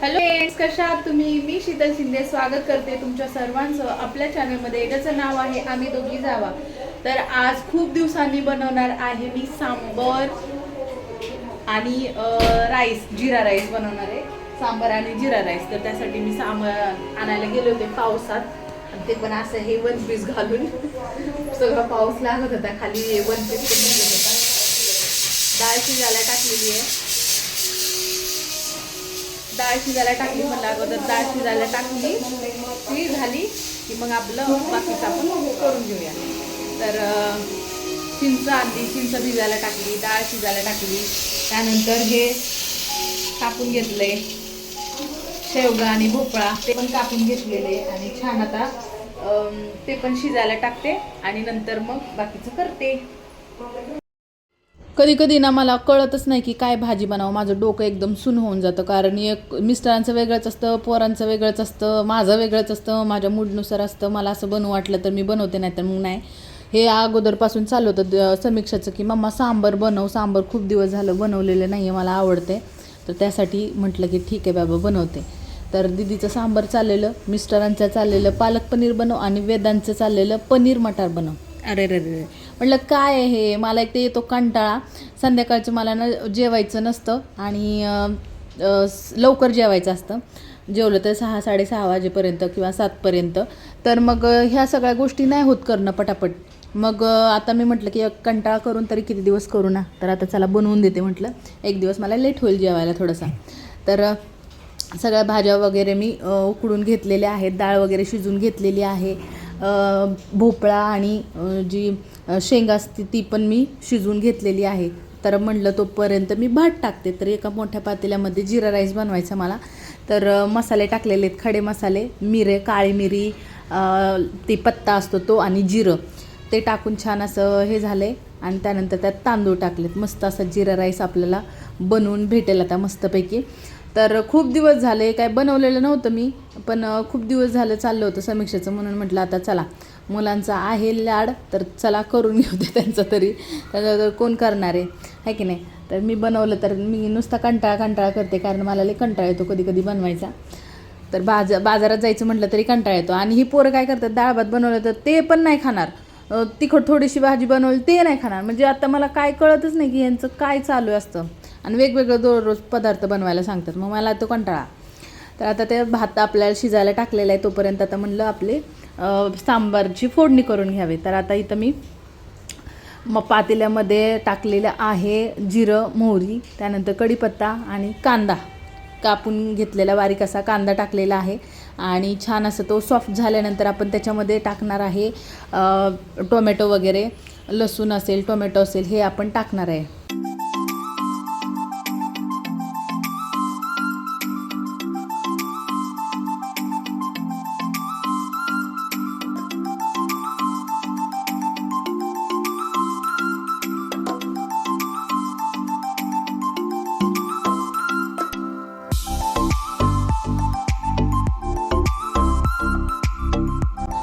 Hello friends कशा आहात तुम्ही? मी शीतल शिंदे स्वागत करते तुमच्या सर्वांचं. आपल्या चॅनलमध्ये ज्याचं नाव आहे आम्ही दोघी जावा. तर आज खूप दिवसांनी बनवणार आहे मी सांबर आणि राईस जिरा राईस बनवणार आहे. सांबर आणि जिरा राईस. तर त्यासाठी मी सांबर आणायला गेले होते पावसात. आणि ते पण असं हे वन पीस घालून. सगळं पाऊस लागत होता. खाली वन पीस पण होता. डाळ शिजायला टाकलेली आहे. डाळ शिजायला टाकली म्हणलं अगोदर डाळ शिजायला टाकली. ती झाली की मग आपलं बाकीचं आपण करून घेऊया. तर चिंच आणली चिंच भिजायला टाकली डाळ शिजायला टाकली. त्यानंतर हे कापून घेतले शेवगा आणि भोपळा ते पण कापून घेतलेले आणि छान आता ते पण शिजायला टाकते आणि नंतर मग बाकीचं करते. कधी कधी ना मला कळतच नाही की काय भाजी बनावं. माझं डोकं एकदम सुन होऊन जातं. कारण एक मिस्टरांचं वेगळंच असतं पोरांचं वेगळंच असतं माझं वेगळंच असतं माझ्या मूडनुसार असतं. मला असं बनवू वाटलं तर मी बनवते नाही तर मग नाही. हे अगोदरपासून चालू होतं द- समीक्षाचं की मम्मा सांबर बनव. सांबर खूप दिवस झालं बनवलेलं नाही आहे मला आवडते. तर त्यासाठी म्हटलं की ठीक आहे बाबा बनवते. तर दिदीचं सांबर चाललेलं मिस्टरांचं चाललेलं पालक पनीर बनव आणि वेदांचं चाललेलं पनीर मटार बनव. अरे रे रे. म्हटलं काय हे? मला एक ते येतो कंटाळा. संध्याकाळचं मला न जेवायचं नसतं आणि लवकर जेवायचं असतं. जेवलं तर सहा साडेसहा वाजेपर्यंत किंवा सातपर्यंत. तर मग ह्या सगळ्या गोष्टी नाही होत करणं पटापट. मग आता मी म्हटलं की कंटाळा करून तरी किती दिवस करू ना? तर आता चला बनवून देते म्हटलं. एक दिवस मला लेट होईल जेवायला थोडासा. तर सगळ्या भाज्या वगैरे मी उकडून घेतलेल्या आहेत. डाळ वगैरे शिजून घेतलेली आहे. भोपळा आणि जी शेंगा असते ती पण मी शिजवून घेतलेली आहे. तर म्हणलं तोपर्यंत मी भात टाकते. तर एका मोठ्या पातेल्यामध्ये जिरा राईस बनवायचा मला. तर मसाले टाकलेले आहेत. खडे मसाले मिरे काळी मिरी ते पत्ता असतो तो आणि जिरं. ते टाकून छान असं हे झालं आहे आणि त्यानंतर त्यात तांदूळ टाकलेत. मस्त असा जिरा राईस आपल्याला बनवून भेटेल आता मस्तपैकी. तर खूप दिवस झाले. काय बनवलेलं नव्हतं मी. पण खूप दिवस झालं चाललं होतं समीक्षेचं. म्हणून म्हटलं आता चला. मुलांचा आहे लाड तर चला करून घेऊ दे त्यांचं तरी. त्याच्यावर कोण करणार आहे? है की नाही? तर मी बनवलं तर मी नुसता कंटाळा कंटाळा करते कारण मला लई कंटाळा येतो कधी कधी बनवायचा. तर बाज बाजारात जायचं म्हटलं तरी कंटाळा येतो. आणि ही पोरं काय करतात डाळ भात बनवलं तर ते पण नाही खाणार. तिखट थोडीशी भाजी बनवली ते नाही खाणार. म्हणजे आता मला काय कळतच नाही की यांचं काय चालू असतं. आणि वेगवेगळं दररोज पदार्थ बनवायला सांगतात. मग मला तो कंटाळा. तर आता ते भात आपल्याला शिजायला टाकलेला आहे तोपर्यंत. आता म्हणलं आपले सांबारची फोडणी करून घ्यावी. तर आता इथं मी मग पातेल्यामध्ये टाकलेलं आहे जिरं मोहरी त्यानंतर कढीपत्ता आणि कांदा. कापून घेतलेला बारीक असा कांदा टाकलेला आहे आणि छान असं तो सॉफ्ट झाल्यानंतर आपण त्याच्यामध्ये टाकणार आहे टोमॅटो वगैरे लसूण असेल टोमॅटो असेल हे आपण टाकणार आहे.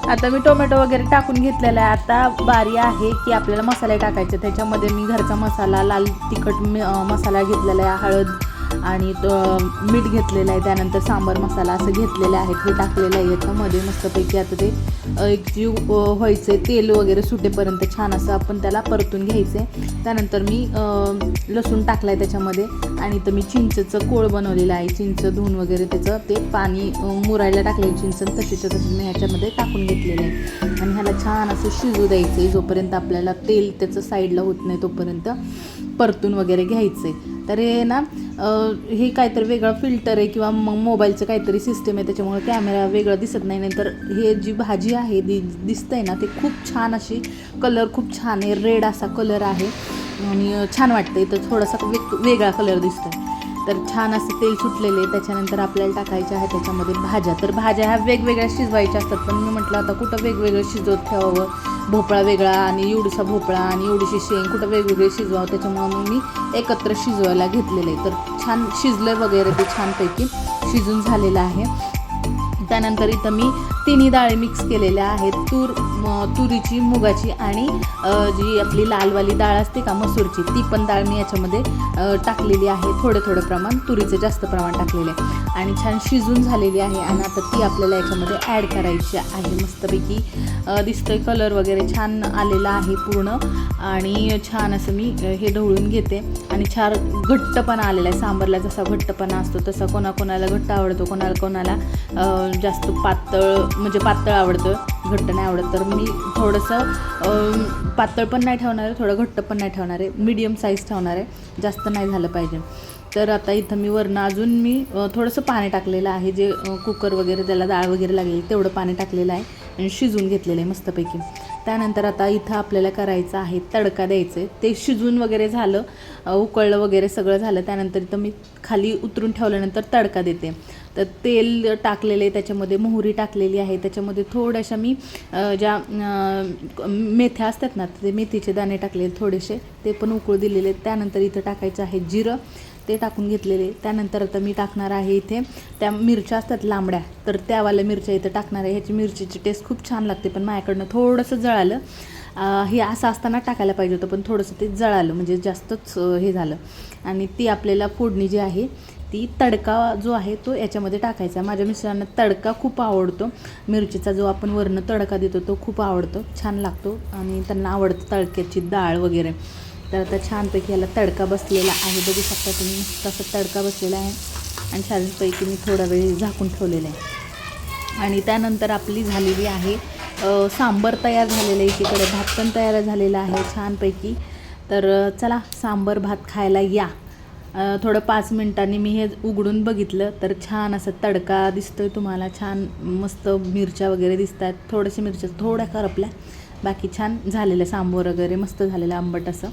आता मी टोमॅटो वगैरे टाकून घेतलेला आहे. आता बारी आहे की आपल्याला मसाले टाकायचे. त्याच्यामध्ये मी घरचा मसाला लाल तिखट मसाला घेतलेला आहे हळद आणि मीठ घेतलेलं आहे. त्यानंतर सांबार मसाला असं घेतलेलं आहे. ते टाकलेलं आहे याच्यामध्ये मस्तपैकी आता ते एक जीव व्हायचं आहे तेल वगैरे सुटेपर्यंत छान असं आपण त्याला परतून घ्यायचं आहे त्यानंतर मी लसूण टाकलं आहे त्याच्यामध्ये. आणि तर मी चिंचचं कोळ बनवलेलं आहे. चिंच धुवून वगैरे त्याचं ते पाणी मुरायला टाकले चिंच आणि तशीच्या मी ह्याच्यामध्ये टाकून घेतलेलं आहे. आणि ह्याला छान असं शिजू द्यायचं आहे जोपर्यंत आपल्याला तेल त्याचं साईडला होत नाही तोपर्यंत परतून वगैरे घ्यायचं आहे तर हे ना हे काहीतरी वेगळं फिल्टर आहे किंवा मग मोबाईलचं काहीतरी सिस्टम आहे त्याच्यामुळे कॅमेरा वेगळा दिसत नाही. नंतर हे जी भाजी आहे दि दिसतंय ना ते खूप छान अशी कलर खूप छान आहे. रेड असा कलर आहे. आणि छान वाटतं इथं थोडासा वेग वेगळा कलर दिसतोय. तर छान असं तेल सुटलेले त्याच्यानंतर आपल्याला टाकायचे आहे त्याच्यामध्ये भाज्या. तर भाज्या ह्या वेगवेगळ्या शिजवायच्या असतात. पण मी म्हटलं आता कुठं वेगवेगळं शिजवत ठेवावं? भोपळा वेगळा आणि एवढसा भोपळा आणि एवढीशी शेंग कुठं वेगवेगळे शिजवावं? त्याच्यामुळं मग मी एकत्र शिजवायला घेतलेलं आहे. तर छान शिजलं वगैरे ते छानपैकी. शिजून झालेलं आहे. त्यानंतर इथं मी तिन्ही डाळी मिक्स केलेल्या आहेत. तूर तुरीची मुगाची आणि जी आपली लालवाली डाळ असते का मसूरची ती पण डाळ मी याच्यामध्ये टाकलेली आहे. थोडं थोडं प्रमाण तुरीचं जास्त प्रमाण टाकलेलं आहे. आणि छान शिजून झालेली आहे आणि आता ती आपल्याला याच्यामध्ये ॲड करायची आहे मस्तपैकी. अ, दिसतोय कलर वगैरे छान आलेला आहे पूर्ण. आणि छान असं मी हे ढवळून घेते. आणि छान घट्टपणा आलेला आहे. सांबरला जसा घट्टपणा असतो तसा कोणाकोणाला घट्ट आवडतो कोणाला कोणाला जास्त पातळ म्हणजे पातळ आवडतं घट्ट नाही आवडत. तर मी थोडंसं पातळ पण नाही ठेवणार आहे थोडं घट्ट पण नाही ठेवणार आहे. मीडियम साईज ठेवणार आहे. जास्त नाही झालं पाहिजे. तर आता इथं मी वरनं अजून मी थोडंसं पाणी टाकलेलं आहे. जे कुकर वगैरे त्याला डाळ वगैरे लागेल तेवढं पाणी टाकलेलं आहे. आणि शिजून घेतलेलं आहे मस्तपैकी. त्यानंतर आता इथं आपल्याला करायचं आहे तडका द्यायचं आहे. ते शिजून वगैरे झालं उकळलं वगैरे सगळं झालं. त्यानंतर इथं मी खाली उतरून ठेवल्यानंतर तडका देते. तर तेल टाकलेले त्याच्यामध्ये मोहरी टाकलेली आहे. त्याच्यामध्ये थोड्याशा मी ज्या मेथ्या असतात ना ते मेथीचे दाणे टाकलेले थोडेसे ते पण उकळू दिलेले. त्यानंतर इथं टाकायचं आहे जिरं ते टाकून घेतलेले. त्यानंतर आता मी टाकणार आहे इथे त्या मिरच्या असतात लांबड्या तर त्यावाल्या मिरच्या इथं टाकणार आहे. ह्याची मिरचीची टेस्ट खूप छान लागते पण माझ्याकडनं थोडंसं जळालं. हे असं असताना टाकायला पाहिजे होतं पण थोडंसं ते जळालं म्हणजे जास्तच हे झालं. आणि ती आपल्याला फोडणी जी आहे ती तडका जो आहे तो याच्यामध्ये टाकायचा. माझ्या मिस्टरांना तडका खूप आवडतो. मिरचीचा जो आपण वरनं तडका देतो तो खूप आवडतो. छान लागतो आणि त्यांना आवडतं तडक्याची डाळ वगैरे. तर आता छानपैकी याला तडका बसलेला आहे. बघू शकता तुम्ही तसा तडका बसलेला आहे. आणि छानपैकी मी थोडा वेळ झाकून ठेवलेला आहे. आणि त्यानंतर आपली झालेली आहे सांबर तयार झालेलं आहे. एकीकडे भात पण तयार झालेला आहे छानपैकी. तर चला सांबर भात खायला या. थोडं पाच मिनिटांनी मी हे उघडून बघितलं तर छान असं तडका दिसतोय तुम्हाला छान मस्त मिरच्या वगैरे दिसत आहेत थोड्याशा मिरच्या थोड्या करपल्या बाकी छान झालेलं सांबोर वगैरे मस्त झालेलं आंबट असं.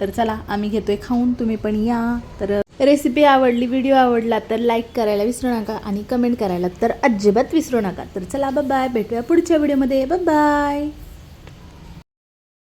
तर चला आम्ही घेतोय खाऊन तुम्ही पण या. तर रेसिपी आवडली व्हिडिओ आवडला तर लाईक करायला विसरू नका आणि कमेंट करायला तर अजिबात विसरू नका. तर चला बाय भेटूया पुढच्या व्हिडिओमध्ये. बाय